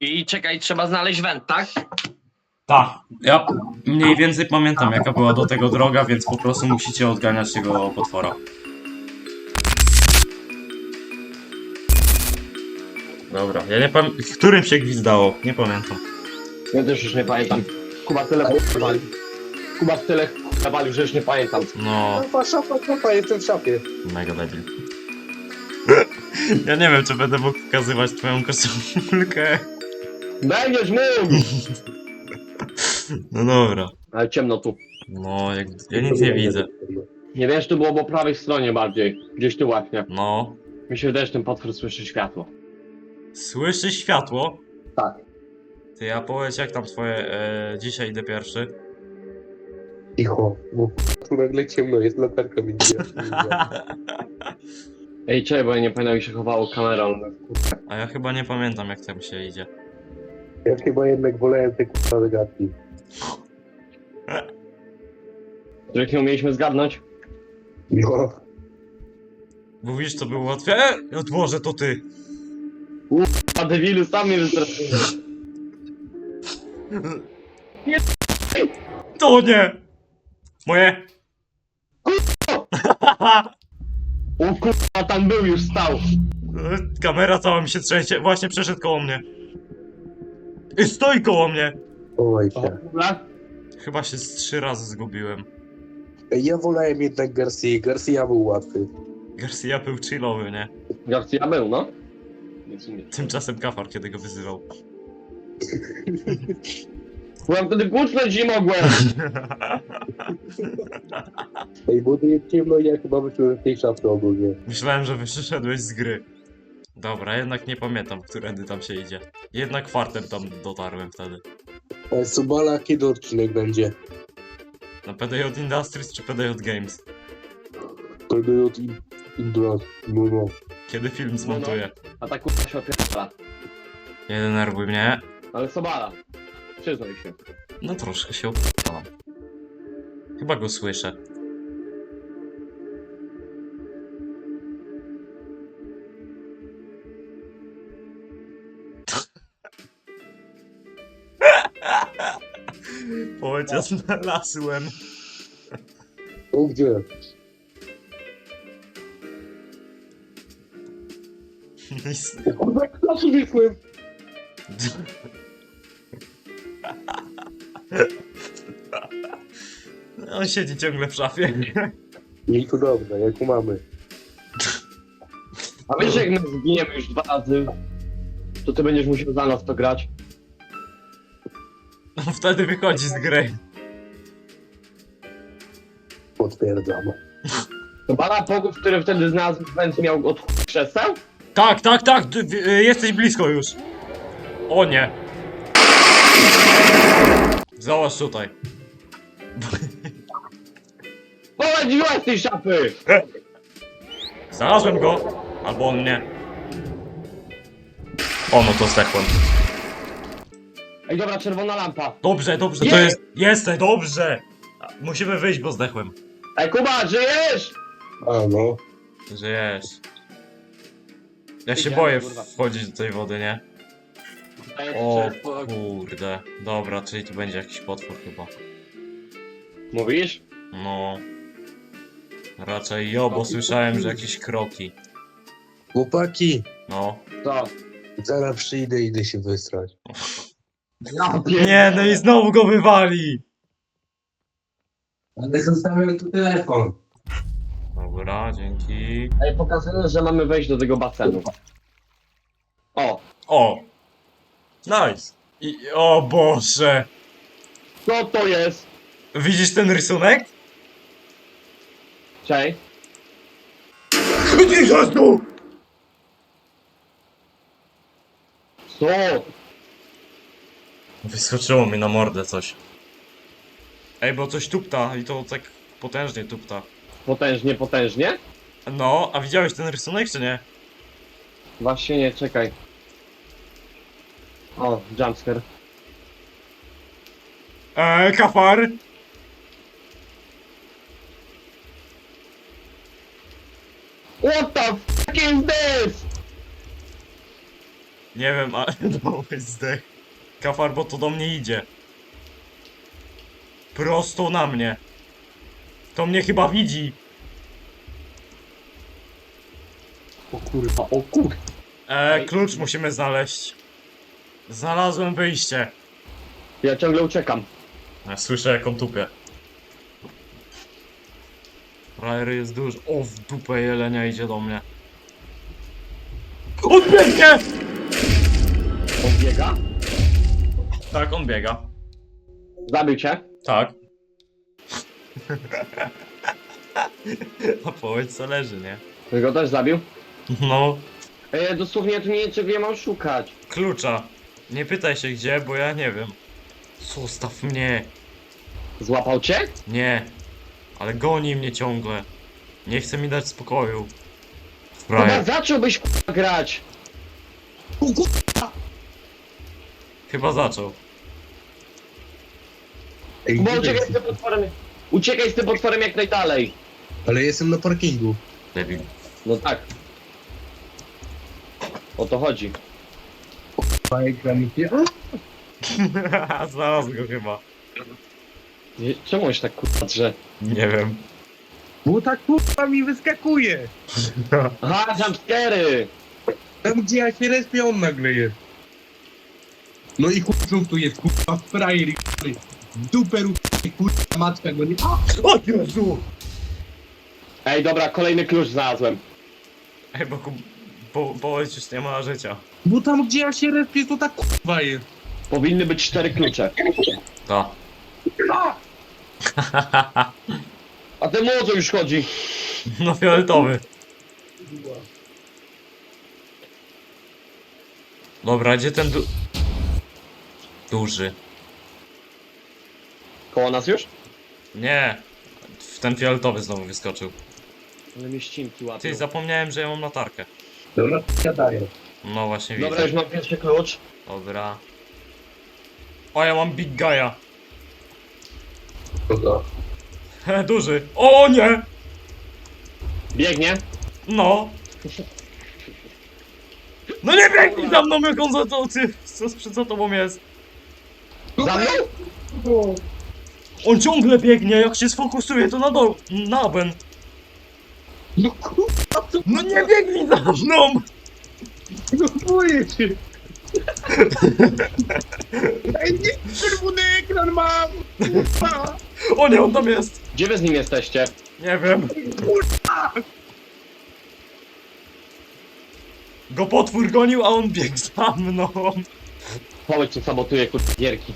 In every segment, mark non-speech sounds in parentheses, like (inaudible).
I czekaj, trzeba znaleźć węd, tak? Tak, ja mniej więcej pamiętam jaka była do tego droga, więc po prostu musicie odganiać tego potwora. Dobra, ja nie pamiętam, którym się gwizdało, nie pamiętam. Ja też już nie pamiętam. Kuba tyle walił. Kuba tyle walił, że już nie pamiętam. No, Szafa, szafa, szafa, jestem w szafie. mega debil. (laughs) Ja nie wiem, czy będę mógł pokazywać twoją koszulkę. Będziesz mógł! No dobra. Ale ciemno tu. No, jak, ja nic nie widzę. Nie wiesz, tu było po prawej stronie bardziej. Gdzieś tu właśnie. No. Mi się wydaje, że ten potwór słyszy światło. Słyszy światło? Tak. Ty, ja powiedz, jak tam twoje... E, dzisiaj idę pierwszy. Cicho, bo tu (laughs) nagle ciemno jest, latarka mi nie (laughs) Ej, czekaj, bo ja nie pamiętam, jak się chowało kamerą. A ja chyba nie pamiętam, jak tam się idzie. Ja chyba jednak wolałem te kurwa zagadki. Których nie umieliśmy zgadnąć? No. Mówisz, co było łatwe? E, Boże, to ty! A debilu, sam mnie wystraszyłeś. To nie! Moje! O kurwa, tam był, już stał. Kamera cała mi się trzęsie, właśnie przeszedł koło mnie. I stoi koło mnie! Oj kurwa. Chyba się z trzy razy zgubiłem. Ej, Ja wolałem jednak Garcia, Garcia był łatwy. Garcia był chillowy, nie? Garcia był, no. Nic nie. Tymczasem kafar, kiedy go wyzywał. Byłem wtedy pucznąć nie mogłem. Ej, bo tu jest ciemno i ja chyba wyszłem z tej szafy ogólnie. Myślałem, że wyszedłeś z gry. Dobra, jednak nie pamiętam, którędy tam się idzie. Jednak fartem tam dotarłem wtedy. Ej, Subala, kiedy odcinek będzie? Na PDJ Industries czy PDJ Games? PDJ in, Indras, no no. Kiedy film zmontuję? A ta kurwa się opiera. Nie denerwuj mnie. Ale Sobala. Przyznaj się. No troszkę się opłam. Chyba go słyszę. Powiedział, znalazłem. O gdzie? O kurwa, jak na wyszłem! On siedzi ciągle w szafie. I to dobrze, jak u mamy. A wiesz, jak my zginiemy już dwa razy, to ty będziesz musiał za nas to grać. On (laughs) wtedy wychodzi z gry. Potwierdzam. Sobala Pogów, który wtedy znalazł będzie miał od chuj krzeseł? Tak, tak, tak, ty, y, jesteś blisko już. O nie. Zobacz tutaj. (laughs) Z tej szafy! Znalazłem go. Albo on mnie. O, no to zdechłem. Ej, dobra, czerwona lampa. Dobrze, dobrze, to jest... Jesteś, dobrze. A, Musimy wyjść, bo zdechłem. Ej, Kuba, żyjesz? A no. Żyjesz. Ja się Idziemy, boję kurwa. wchodzić do tej wody, nie? Ej, O kurde. Dobra, czyli tu będzie jakiś potwór chyba. Mówisz? No. Raczej jo, bo słyszałem, że jakieś kroki. Chłopaki, No. Co? zaraz przyjdę i idę się wystrać. (laughs) Ja Nie, no i znowu go wywali! Ale zostawiam tu telefon. Dobra, dzięki. Ej, pokazuję, że mamy wejść do tego basenu. O, O! Nice! I, o Boże! co to jest? Widzisz ten rysunek? Cześć. Jezu! Co? Wyskoczyło mi na mordę coś. Ej, bo coś tupta i to tak potężnie tupta. Potężnie, potężnie? No, a widziałeś ten rysunek czy nie? Właśnie nie, czekaj. O, jumpscare. Eee, kafar! What the fuck is this? Nie wiem, ale (laughs) no zdech. Kafar, bo to do mnie idzie. Prosto na mnie. To mnie chyba widzi. O kurwa, o kurwa. E, klucz musimy znaleźć. Znalazłem wyjście. Ja ciągle uciekam. Ja słyszę jak on tupie. Frajer jest duży. O, w dupę jelenia idzie do mnie. On biegnie! Tak, on biega. Zabił cię? Tak. A (laughs) powiedz co leży, nie? Ty go też zabił? No, Ej, ja dosłownie tu nie wiem mam szukać. klucza. Nie pytaj się gdzie, bo ja nie wiem. Zostaw mnie. Złapał cię? Nie. Ale goni mnie ciągle. Nie chce mi dać spokoju. Chyba Frajer. zacząłbyś kurwa grać. Chyba zaczął. Ej, Bo gdzie uciekaj z jesteś? tym potworem. Uciekaj z tym potworem jak najdalej. Ale jestem na parkingu. Debil. No tak. O to chodzi. (laughs) Znalazł go chyba. Nie- Czemu on się tak kurwa drze? Nie wiem. Bo ta kurwa mi wyskakuje. (laughs) Aha, jumpscary! Tam gdzie ja się respię, on nagle jest. No i kurwa tu jest, kurwa frajer, kurwa. Dupę ruchnie, kurwa matka go nie... O Jezu! Ej, dobra, kolejny klucz znalazłem. Ej, bo, ku- bo, bo już nie ma życia. Bo tam gdzie ja się respię, to ta kurwa jest. Powinny być cztery klucze. Ta. (laughs) A ten młodzo już chodzi. No fioletowy. Dobra, gdzie ten du... Duży. Koło nas już? Nie. W ten fioletowy znowu wyskoczył. Ale mnie ścinki łapią. Ty, zapomniałem, że ja mam latarkę. Dobra, ja daję. No właśnie Dobra, widzę. już mam pierwszy klucz. Dobra. O, ja mam big guy'a. Dobra. He, duży. O nie! Biegnie. No. No nie biegnij za mną, jak on za to, ty, co przed za tobą jest. Za mną? On ciągle biegnie, jak się sfokusuje, to na dół, na ben. No kurwa, co? No nie biegnij za mną! No boję się. Ej, nie, czerwony ekran mam. Kurwa. O nie, on tam jest. Gdzie wy z nim jesteście? Nie wiem. Go potwór gonił, a on biegł za mną. Powiedz, czy sabotuje kurwa gierki.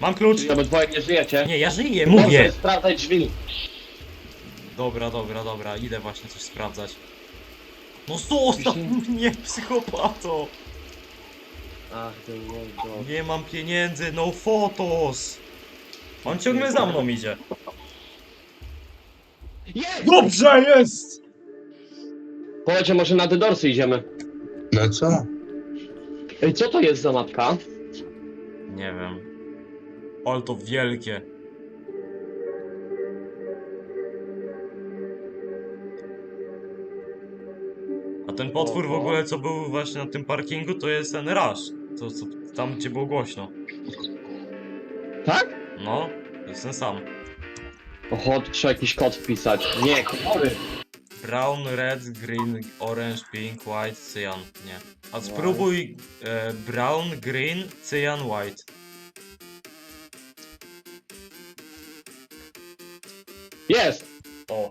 Mam klucz. Czy obydwoje nie żyjecie? Nie, ja żyję, Proszę, mówię. sprawdzaj drzwi. Dobra, dobra, dobra, idę właśnie coś sprawdzać. No zostaw mnie, psychopato! Ach, mordo. Nie mam pieniędzy, no photos! On ciągle za mną idzie. Jest! Dobrze jest! Powiedzcie, może na Dydorsy idziemy. Na co? Ej, co to jest za mapka? Nie wiem. Ale to wielkie. A ten potwór w ogóle, co był właśnie na tym parkingu, to jest ten Rush. To, co, tam, gdzie było głośno. Tak? No, to jest ten sam. Oho, tu trzeba jakiś kod wpisać. Nie, kolory. Brown, red, green, orange, pink, white, cyan. Nie. A spróbuj e, brown, green, cyan, white. Jest! O,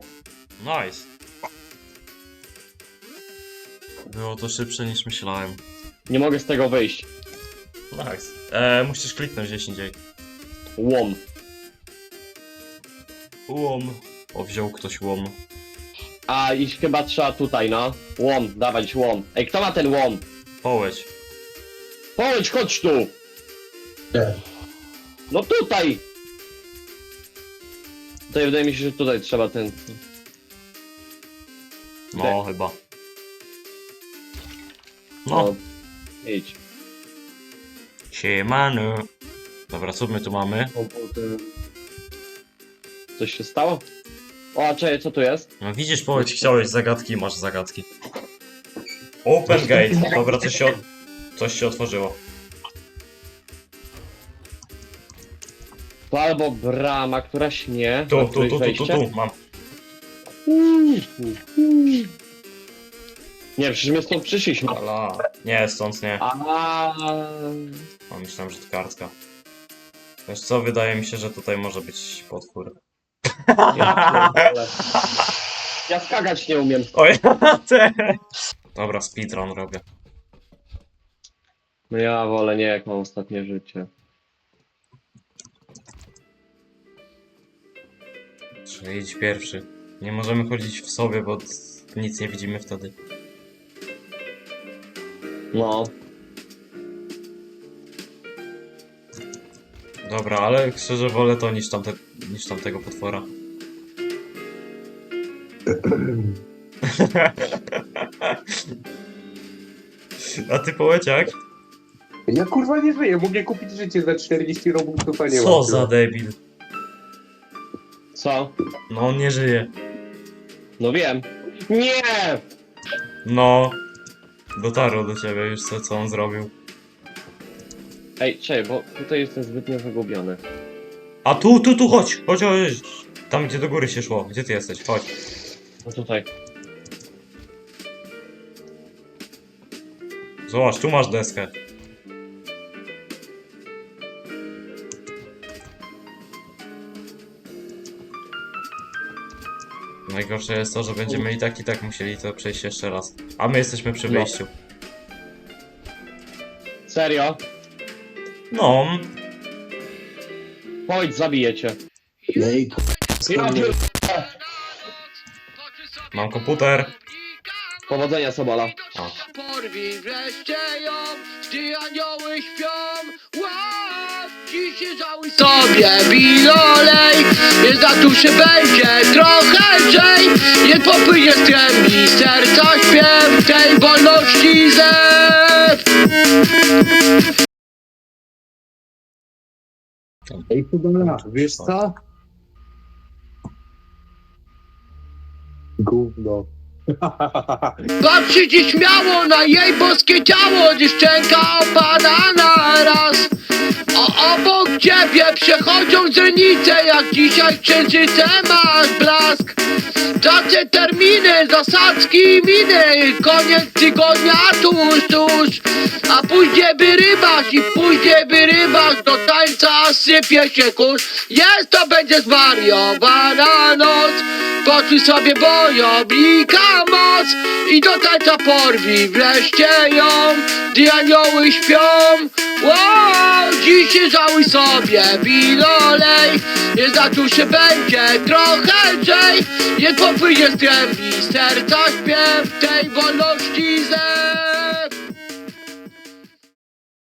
nice. Było to szybsze niż myślałem. Nie mogę z tego wyjść. Nice. E, musisz kliknąć gdzieś indziej. Łom. Łom. O, wziął ktoś łom. A iść chyba trzeba tutaj, no. Łom, dawać łom. Ej, kto ma ten łom? Połeć. Powiedz, chodź tu! Nie. No tutaj! Tutaj wydaje mi się, że tutaj trzeba ten... No, chyba. No. No, Idź. siemano. Dobra, co my tu mamy? Coś się stało? O, a czekaj, co tu jest? No widzisz, powiedz, chciałeś zagadki, masz zagadki. Open gate. Dobra, coś się od... Coś się otworzyło. To albo brama, która śmie. Tu, tu, tu, tu, tu, tu, mam. Nie, przecież my stąd przyszliśmy. Ala. Nie, stąd nie. A. O, myślałem, że to kartka. Wiesz co, wydaje mi się, że tutaj może być potwór. (laughs) Ja, pierdolę. ja skakać nie umiem. Oj, (laughs) te. Dobra, speedrun robię. No ja wolę nie, jak mam ostatnie życie. Trzeba iść pierwszy. Nie możemy chodzić w sobie, bo nic nie widzimy wtedy. No. Dobra, ale szczerze wolę to niż, tamte, niż tamtego potwora. (laughs) A ty połeciak? Ja kurwa nie żyję, mogę kupić życie za 40 robuxów, a nie Co mam. za debil. Co? No on nie żyje. No wiem. Nie! No. Dotarło do ciebie już co, co on zrobił. Ej, czekaj, bo tutaj jestem zbytnio zagubiony. A tu, tu, tu, chodź! Chodź, chodź! Tam gdzie do góry się szło. Gdzie ty jesteś? Chodź. No tutaj. Zobacz, tu masz deskę. Najgorsze jest to, że będziemy i tak i tak musieli to przejść jeszcze raz. A my jesteśmy przy No. wyjściu. Serio? No, Chodź, zabiję cię. Ej, Ja pier... mam komputer. Powodzenia, Sobola. O. Porwij wreszcie ją, gdy anioły śpią. Łap, dziś żałuj sobie bilolej. Jest na duszy będzie trochę lżej. Nie popłynie z trębi serca śpiew tej wolności zew. Ej, wiesz co? Gówno. Patrzcie śmiało na jej boskie ciało, szczęka opada na raz. A obok ciebie przechodzą źrenice, jak dzisiaj księżyce masz blask. Tacy terminy, zasadzki, miny, koniec tygodnia tuż, tuż. A później by i później by do tańca sypie się kurz. Jest to będzie zwariowana noc, poczuj sobie bojownika moc i do tańca porwij wreszcie ją, gdy anioły śpią. Wow, dziś żałuj sobie bilolej, jest na duszy będzie trochę lżej, nie popłynie z trębi serca śpiew tej wolności.